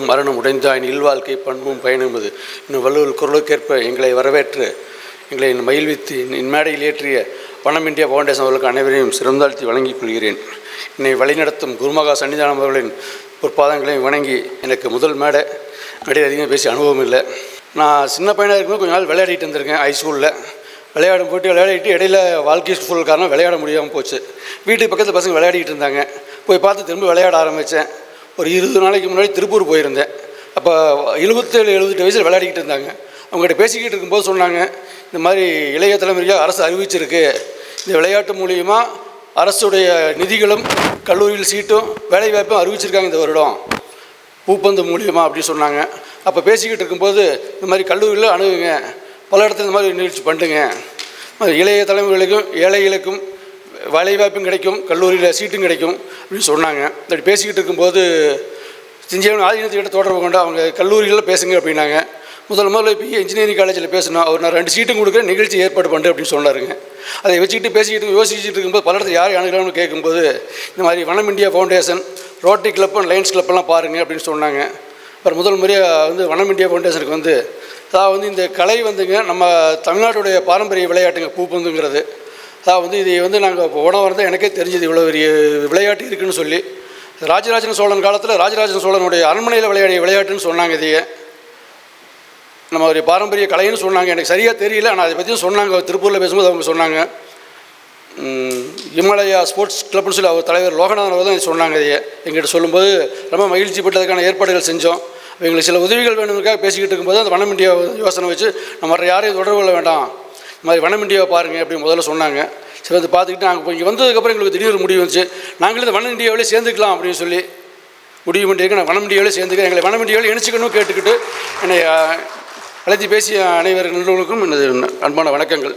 மரணம் உடைந்தாயின் இல்வாழ்க்கை பண்பும் பயனும் இன்னும் வள்ளுவர் குரலுக்கேற்ப எங்களை வரவேற்று எங்களை மகிழ்வித்து இந்மேடையில் ஏற்றிய வனம் இந்தியா ஃபவுண்டேஷன் அவர்களுக்கு அனைவரையும் சிறந்தாழ்த்தி வழங்கிக் கொள்கிறேன். என்னை வழிநடத்தும் குருமகா சன்னிதானம் அவர்களின் பொற்பாதங்களையும் வணங்கி எனக்கு முதல் மேடை மேடையில் அதிகமாக பேசி அனுபவம் இல்லை. நான் சின்ன பையனாக இருக்கும்போது கொஞ்ச நாள் விளையாடிட்டு இருந்திருக்கேன் ஹைஸ்கூலில் விளையாடும் போட்டு விளையாடிட்டு இடையில வாழ்க்கை சூழல் காரணம் விளையாட முடியாமல் போச்சு. வீட்டுக்கு பக்கத்தில் பசங்க விளையாடிட்டு இருந்தாங்க. போய் பார்த்து திரும்ப விளையாட ஆரம்பித்தேன் ஒரு இருபது நாளைக்கு முன்னாடி திருப்பூர் போயிருந்தேன். அப்போ எழுபத்தேழு எழுபத்தெட்டு வயசில் விளையாடிக்கிட்டு இருந்தாங்க. அவங்ககிட்ட பேசிக்கிட்டு இருக்கும்போது சொன்னாங்க இந்த மாதிரி இளைய தலைமுறையாக அரசு அறிவிச்சிருக்கு. இந்த விளையாட்டு மூலியமாக அரசுடைய நிதிகளும் கல்லூரியில் சீட்டும் வேலைவாய்ப்பும் அறிவிச்சிருக்காங்க இந்த வருடம். பூப்பந்து மூலியமாக அப்படி சொன்னாங்க. அப்போ பேசிக்கிட்டு இருக்கும்போது இந்த மாதிரி கல்லூரியில் அணுகுங்க. பல இடத்துல இந்த மாதிரி நிகழ்ச்சி பண்ணுங்க. இளைய தலைமுறைகளுக்கும் ஏழைகளுக்கும் வேலைவாய்ப்பும் கிடைக்கும் கல்லூரியில் சீட்டும் கிடைக்கும் அப்படின்னு சொன்னாங்க. அப்படி பேசிக்கிட்டு இருக்கும்போது சிஞ்சேவன் ஆதீனத்துக்கிட்ட தொடர்பு கொண்டு அவங்க கல்லூரிகளில் பேசுங்க அப்படின்னாங்க. முதல் முதல்ல இப்போ இன்ஜினியரிங் காலேஜில் பேசணும் அவர் நான் ரெண்டு சீட்டும் கொடுக்குற நிகழ்ச்சி ஏற்பாடு பண்ணுறேன் அப்படின்னு சொன்னாருங்க. அதை வச்சுக்கிட்டு பேசிக்கிட்டு யோசிச்சுட்டு இருக்கும்போது பல இடத்துல யார் அணுகலாம்னு கேட்கும்போது இந்த மாதிரி Vanam India foundation rotary club and lions கிளப்லாம் பாருங்கள் அப்படின்னு சொன்னாங்க. அப்புறம் முதல் முறையாக வந்து வனம் இந்தியா ஃபவுண்டேஷனுக்கு வந்து அதாவது வந்து இந்த கலை வந்துங்க நம்ம தமிழ்நாட்டுடைய பாரம்பரிய விளையாட்டுங்க பூப்பந்துங்கிறது அதாவது வந்து இதை வந்து நாங்கள் போன வாரம் தான் எனக்கே தெரிஞ்சது இவ்வளோ பெரிய விளையாட்டு இருக்குதுன்னு சொல்லி. ராஜராஜன் சோழன் காலத்தில் ராஜராஜன் சோழனுடைய அரண்மனையில் விளையாடிய விளையாட்டுன்னு சொன்னாங்க இதையே. நம்ம ஒரு பாரம்பரிய கலைன்னு சொன்னாங்க. எனக்கு சரியாக தெரியல. ஆனால் அதை பற்றியும் சொன்னாங்க. திருப்பூரில் பேசும்போது அவங்க சொன்னாங்க. இமாலயா ஸ்போர்ட்ஸ் கிளப்னு சொல்லி அவர் தலைவர் லோகநாதன் அவர் தான் சொன்னாங்க இதையே. எங்கிட்ட சொல்லும்போது ரொம்ப மகிழ்ச்சி பட்டதுக்கான ஏற்பாடுகள் செஞ்சோம். எங்களுக்கு சில உதவிகள் வேணுங்கிறதுக்காக பேசிக்கிட்டு இருக்கும்போது அந்த வனம் இந்தியா யோசனை வச்சு நம்ம யாரையும் தொடர்பு கொள்ள வேண்டாம். மாதிரி வனம் இண்டியாவை பாருங்கள் அப்படின்னு முதல்ல சொன்னாங்க. சரி வந்து பார்த்துக்கிட்டு நாங்கள் இப்போ இங்கே வந்ததுக்கப்புறம் எங்களுக்கு திடீர் முடிவு வந்துச்சு. நாங்களும் இந்த வனம் இந்தியாவிலே சேர்ந்துக்கலாம் அப்படின்னு சொல்லி முடிவு பண்ணியிருக்கேன் நான் வனம் இந்தியாவிலே சேர்ந்துக்கிறேன் எங்களை வனம் இந்தியாவில் இணைச்சிக்கணும் கேட்டுக்கிட்டு என்னை அழைத்து பேசிய அனைவர் நல்லவர்களுக்கும் எனது அன்பான வணக்கங்கள்.